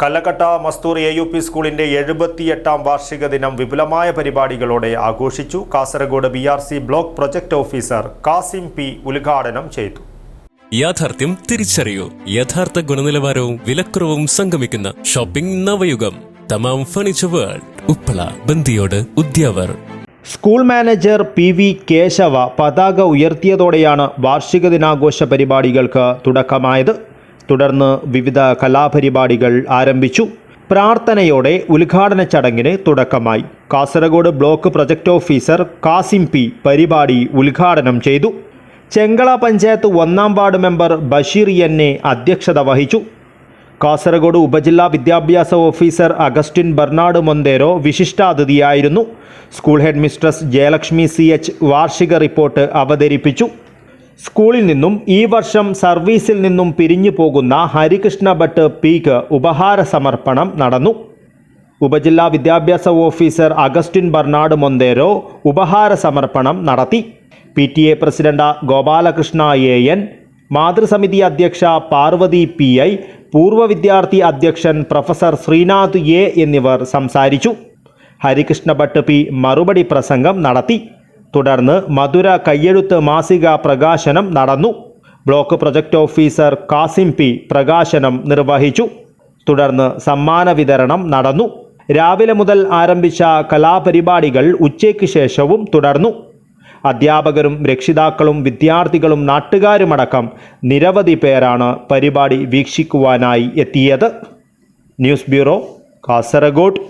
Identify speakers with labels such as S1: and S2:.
S1: Kallakatta Masthoor A U P സ്കൂളിന്റെ എഴുപത്തിയെട്ടാം വാർഷിക ദിനം വിപുലമായ പരിപാടികളോടെ ആഘോഷിച്ചു. Kasaragod B R C block project officer Kasim P ഉദ്ഘാടനം ചെയ്തു.
S2: യാഥാർത്ഥ്യം തിരിച്ചറിയൂ. യഥാർത്ഥ ഗുണനിലവാരവും വിലക്കുറവും സംഗമിക്കുന്ന shopping Navayugam. Thamam furniture world. Uppala Bandiyod Udyavar.
S3: School manager P V Keshava പതാക ഉയർത്തിയതോടെയാണ് വാർഷിക ദിനാഘോഷ പരിപാടികൾക്ക് തുടക്കമായത്. തുടർന്ന് വിവിധ കലാപരിപാടികൾ ആരംഭിച്ചു. പ്രാർത്ഥനയോടെ ഉദ്ഘാടന ചടങ്ങിന് തുടക്കമായി. Kasaragod block project officer Kasim P പരിപാടി ഉദ്ഘാടനം ചെയ്തു. ചെങ്കള പഞ്ചായത്ത് ഒന്നാം ward member Basheer N A അധ്യക്ഷത വഹിച്ചു. കാസർഗോഡ് ഉപജില്ലാ വിദ്യാഭ്യാസ officer Augustine Bernard Monteiro വിശിഷ്ടാതിഥിയായിരുന്നു. School head mistress Jayalakshmi C H വാർഷിക റിപ്പോർട്ട് അവതരിപ്പിച്ചു. സ്കൂളിൽ നിന്നും ഈ വർഷം സർവീസിൽ നിന്നും പിരിഞ്ഞു പോകുന്ന ഹരികൃഷ്ണ ഭട്ട് പിക്ക് ഉപഹാര സമർപ്പണം നടന്നു. ഉപജില്ലാ വിദ്യാഭ്യാസ ഓഫീസർ അഗസ്റ്റിൻ ബർണാഡ് മൊന്തേരോ ഉപഹാര സമർപ്പണം നടത്തി. P T A president Gopalakrishna A N മാതൃസമിതി അധ്യക്ഷ പാർവതി പി ഐ പൂർവ വിദ്യാർത്ഥി അധ്യക്ഷൻ പ്രൊഫസർ ശ്രീനാഥ് എ എന്നിവർ സംസാരിച്ചു. ഹരികൃഷ്ണ ഭട്ട് പി മറുപടി പ്രസംഗം നടത്തി. തുടർന്ന് മധുര കയ്യെഴുത്ത് മാസിക പ്രകാശനം നടന്നു. Block project officer Kasim P പ്രകാശനം നിർവഹിച്ചു. തുടർന്ന് സമ്മാന വിതരണം നടന്നു. രാവിലെ മുതൽ ആരംഭിച്ച കലാപരിപാടികൾ ഉച്ചയ്ക്ക് ശേഷവും തുടർന്നു. അധ്യാപകരും രക്ഷിതാക്കളും വിദ്യാർത്ഥികളും നാട്ടുകാരുമടക്കം നിരവധി പേരാണ് പരിപാടി വീക്ഷിക്കുവാനായി എത്തിയത്. News bureau Kasaragod.